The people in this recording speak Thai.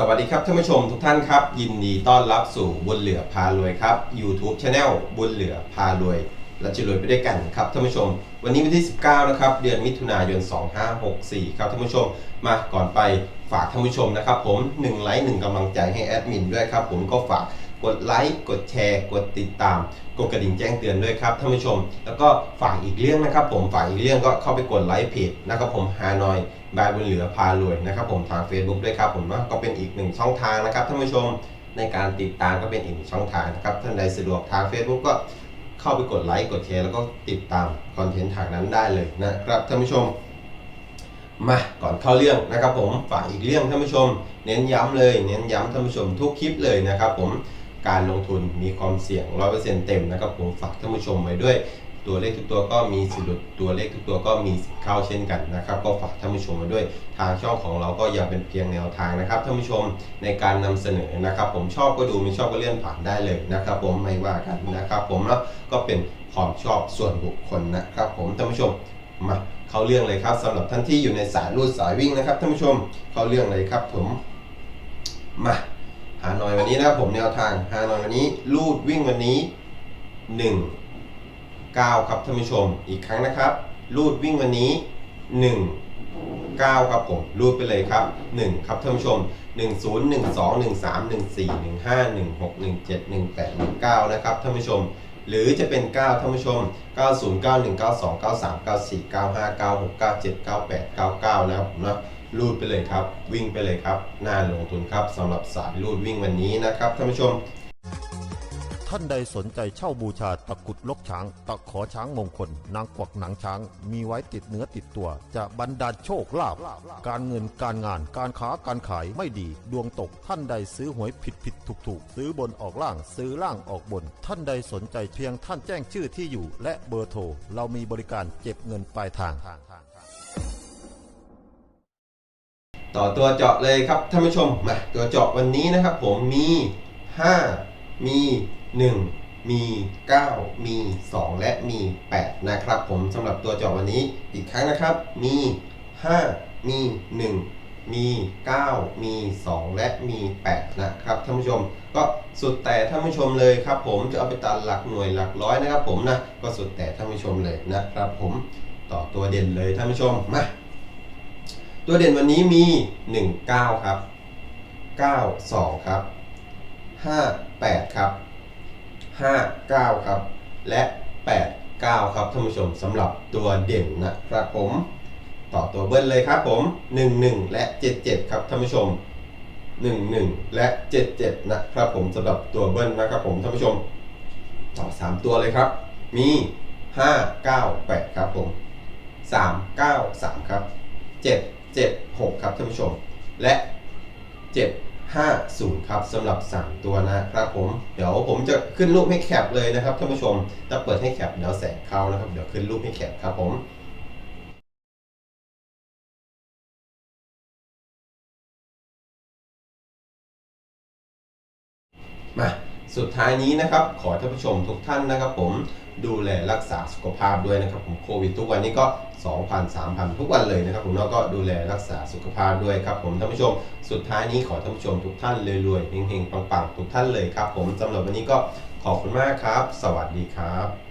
สวัสดีครับท่านผู้ชมทุกท่านครับ ยินดีต้อนรับสู่บุญเหลือพารวยครับ YouTube Channel บุญเหลือพารวย และจะรวยไปด้วยกันครับท่านผู้ชม วันนี้วันที่ 19 นะครับ เดือนมิถุนายน 2564 ครับท่านผู้ชมมาก่อนไปฝากท่านผู้ชมนะครับผม1ไลค์1กำลังใจให้แอดมินด้วยครับผมก็ฝาก กดไลค์กดแชร์ กดติดตาม กดกระดิ่งแจ้งเตือนด้วยครับท่านผู้ชม แล้วก็ฝากอีกเรื่องนะครับ ผมฝากอีกเรื่องก็เข้าไปกดไลค์เพจนะครับผมฮานอยบายบุญเหลือพารวยนะครับผมทาง Facebook ด้วยครับผมว่าก็เป็นอีกหนึ่งช่องทางนะครับท่านผู้ชมในการติดตามก็เป็นอีกหนึ่งช่องทางนะครับท่านใดสะดวกทาง Facebook ก็เข้าไปกดไลค์กดแชร์แล้วก็ติดตามคอนเทนต์ทางนั้นได้เลยนะครับท่านผู้ชมมาก่อนเข้าเรื่องนะครับผมฝากอีกเรื่องท่านผู้ชม เน้นย้ำเลย เน้นย้ำท่านผู้ชมทุกคลิปเลยนะครับผม การลงทุนมีความเสี่ยง 100%เต็มนะครับผมฝากท่านผู้ชมไว้ด้วย ตัวเลขทุกตัวก็มีสิทธิ์หลุดตัวเลขทุกตัวก็มีเข้าเช่นกันนะครับ ก็ฝากท่านผู้ชมไว้ด้วย ทางช่องของเราก็ยังเป็นเพียงแนวทางนะครับท่านผู้ชมในการนำเสนอนะครับ ผมชอบก็ดูไม่ชอบก็เลื่อนผ่านได้เลยนะครับ ผมไม่ว่ากันนะครับ ผมแล้วก็เป็นความชอบส่วนบุคคลนะครับ ผมท่านผู้ชมมาเข้าเรื่องเลยครับสำหรับท่านที่อยู่ในสายรูดสายวิ่งนะครับท่านผู้ชมเข้าเรื่องเลยครับผมมา หานอยวันนี้นะผมแนวทางหานอยวันนี้รูดวิ่งวันนี้หนึ่ง9ครับท่านผู้ชมอีกครั้งนะครับรูดวิ่งวันนี้ 1 9 ครับผมรูดไปเลยครับ 1 ครับท่านผู้ชม 1 0 1 2 1 3 1 4 1 5 1 6 1 7 1 8 1 9 นะครับท่านผู้ชม หรือจะเป็น 9ท่านผู้ชม 90 91 92 93 94 95 96 97 98 99 นะครับผมนะ รูดไปเลยครับ วิ่งไปเลยครับน่าลงทุนครับสำหรับสายรูดวิ่งวันนี้นะครับท่านผู้ชม ท่านใดสนใจเช่าบูชาตะกรุดลกช้าง ตะขอช้างมงคล นางกวักหนังช้าง มีไว้ติดเนื้อติดตัว จะบรรดาลโชคลาภการเงินการงานการค้าการขายไม่ดี ดวงตกท่านใดซื้อหวยผิดผิดถูกถูกซื้อบนออกล่างซื้อล่างออกบน ท่านใดสนใจเพียงท่านแจ้งชื่อที่อยู่ และเบอร์โทรเรามีบริการเก็บเงินปลายทาง ต่อตัวเจาะเลยครับท่านผู้ชมมาตัวเจาะวันนี้นะครับ ผมมี 5 มี 1 มี 9 มี 2 และมี 8 นะครับ ผมสำหรับตัวเจาะวันนี้อีกครั้งนะครับ มี 5 มี 1 มี 9 มี 2 และมี 8 นะครับท่านผู้ชม ก็สุดแต่ท่านผู้ชมเลยครับ ผมจะเอาไปตัดหลักหน่วยหลักร้อยนะครับ ผมนะก็สุดแต่ท่านผู้ชมเลยนะครับ ผมต่อตัวเด่นเลยท่านผู้ชมมา ตัวเด่นวันนี้มี 1 9 ครับ 9 2 ครับ 5 8 ครับ 5 9 ครับ และ 8 9 ครับท่านผู้ชมสำหรับตัวเด่นนะครับผม ต่อตัวเบิ้ลเลยครับผม 1 1 และ 7 7 ครับท่านผู้ชม 1 1 และ 7 7 นะครับผมสำหรับตัวเบิ้ลนะครับผมท่านผู้ชม ต่อ 3 ตัวเลยครับ มี 5 9 8 ครับผม 3 9 3 ครับ7 7 6 ครับท่านผู้ชม และ 7 5 0 ครับสำหรับ 3 ตัวนะครับผม เดี๋ยวผมจะขึ้นรูปให้แคปเลยนะครับท่านผู้ชม ถ้าเปิดให้แคปเดี๋ยวแสงเข้านะครับ เดี๋ยวขึ้นรูปให้แคปครับผมมา สุดท้ายนี้นะครับ ขอท่านผู้ชมทุกท่านนะครับ ผมดูแลรักษาสุขภาพด้วยนะครับ ผมโควิดทุกวันนี้ก็ 2,000 3,000 ทุกวันเลยนะครับ ผมแล้วก็ดูแลรักษาสุขภาพด้วยครับ ผมท่านผู้ชม สุดท้ายนี้ขอท่านผู้ชมทุกท่านรวยๆเฮงๆปังๆ ทุกท่านเลยครับ ผมสำหรับวันนี้ก็ขอบคุณมากครับ สวัสดีครับ